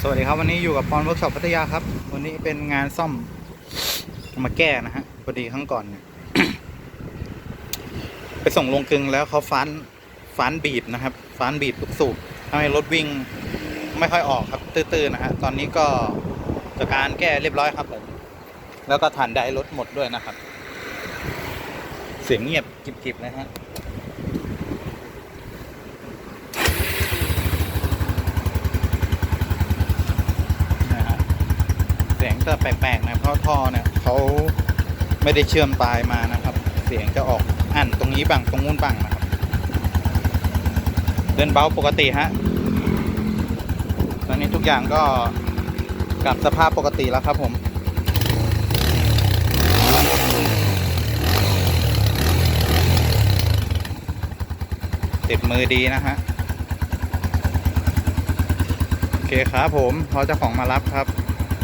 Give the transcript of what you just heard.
สวัสดีครับวันนี้อยู่กับปอนเวิร์กช็อปพัทยาครับ วันนี้เป็นงานซ่อมมาแก้นะฮะพอดีครั้งก่อนเนี่ยไปส่งลงกึงแล้วเขาฟันฟันบีบนะครับฟันบีบลูกสูบทำให้รถวิ่งไม่ค่อยออกครับ ตื้อๆนะฮะตอนนี้ก็จัดการแก้เรียบร้อยครับผมแล้วก็ฐานไดรถหมดด้วยนะครับ เสียงเงียบกริบๆนะฮะ นะฮะเสียงจะแปลกๆนะเพราะท่อเนี่ยเขาไม่ได้เชื่อมปลายมานะครับ เสียงจะออกอันตรงนี้บ้างตรงนู้นบ้างนะครับ เดินเบาปกติฮะตอนนี้ทุกอย่างก็กลับสภาพปกติแล้วครับผมติดมือดีนะฮะโอเคครับผมพอเจ้าของมารับครับ